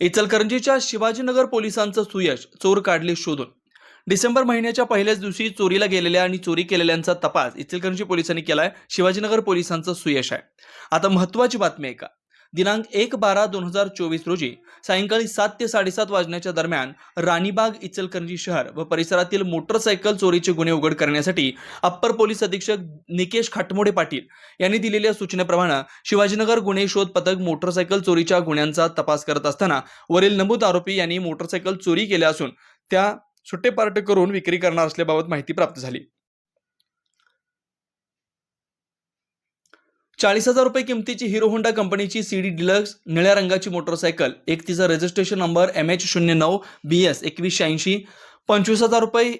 इचलकरंजीच्या शिवाजीनगर पोलिसांचं सुयश चोर काढले शोधून. डिसेंबर महिन्याच्या पहिल्याच दिवशी चोरीला गेलेल्या आणि चोरी केलेल्यांचा तपास इचलकरंजी पोलिसांनी केलाय शिवाजीनगर पोलिसांचं सुयश आहे. आता महत्वाची बातमी आहे का दिनांक एक बारा दोन हजार चोवीस रोजी सायंकाळी सात ते साडेसात वाजण्याच्या दरम्यान राणीबाग इचलकरंजी शहर व परिसरातील मोटरसायकल चोरीचे गुन्हे उघड करण्यासाठी अप्पर पोलीस अधीक्षक निकेश खाटमोडे पाटील यांनी दिलेल्या सूचनेप्रमाणे शिवाजीनगर गुन्हे शोध पथक मोटरसायकल चोरीच्या गुन्ह्यांचा तपास करत असताना वरील नमूद आरोपी यांनी मोटरसायकल चोरी केल्या असून त्या सुट्टे पार्ट करून विक्री करणार असल्याबाबत माहिती प्राप्त झाली. चाळीस हजार रुपये किमतीची हिरो होंडा कंपनीची सी डी डिलक्स निळ्या रंगाची मोटरसायकल एक तिचा रजिस्ट्रेशन नंबर एम एच शून्य नऊ बी एस एकवीसशे ऐंशी. पंचवीस हजार रुपये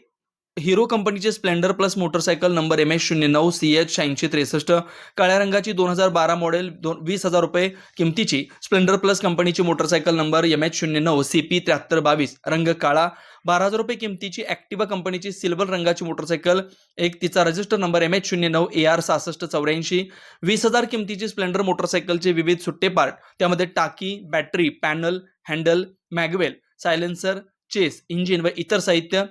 हिरो कंपनीचे Splendor Plus motorcycle number M H शून्य नऊ सी एच शहाऐंशी त्रेसष्ट काळ्या रंगाची दोन हजार बारा मॉडेल दोन वीस हजार रुपये किमतीची स्प्लेंडर प्लस कंपनीची मोटरसायकल नंबर एम एच शून्य नऊ सी पी त्र्याहत्तर बावीस रंग काळा बारा हजार रुपये किमतीची ॲक्टिवा कंपनीची सिल्वर रंगाची मोटरसायकल एक तिचा रजिस्टर नंबर एम एच शून्य नऊ ए आर सहासष्ट चौऱ्याऐंशी वीस हजार किमतीची स्प्लेंडर मोटरसायकलचे विविध सुट्टे पार्ट त्यामध्ये टाकी battery panel handle mag wheel silencer chassis engine व इतर साहित्य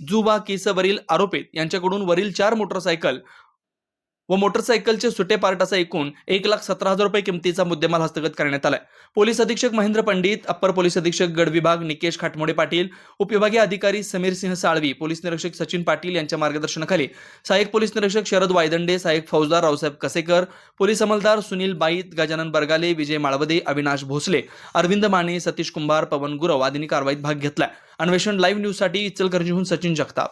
जुबा केसवरील आरोपीत यांच्याकडून वरील चार मोटरसायकल व मोटरसायकलचे सुटे पार्ट असा एकूण एक लाख सतरा हजार रुपये किमतीचा मुद्देमाल हस्तगत करण्यात आलाय. पोलीस अधीक्षक महेंद्र पंडित अप्पर पोलीस अधीक्षक गड विभाग निकेश खाटमोडे पाटील उपविभागीय अधिकारी समीर सिंह साळवी पोलीस निरीक्षक सचिन पाटील यांच्या मार्गदर्शनाखाली सहाय्यक पोलीस निरीक्षक शरद वायदंडे सहाय्यक फौजदार रावसाहेब कसेकर पोलीस अंमलदार सुनील बाईत गजानन बरगाले विजय माळवदे अविनाश भोसले अरविंद माने सतीश कुंभार पवन गुरव आदींनी कारवाईत भाग घेतला अन्वेषण लाईव्ह न्यूजसाठी इचलकरंजीहून सचिन जगताप.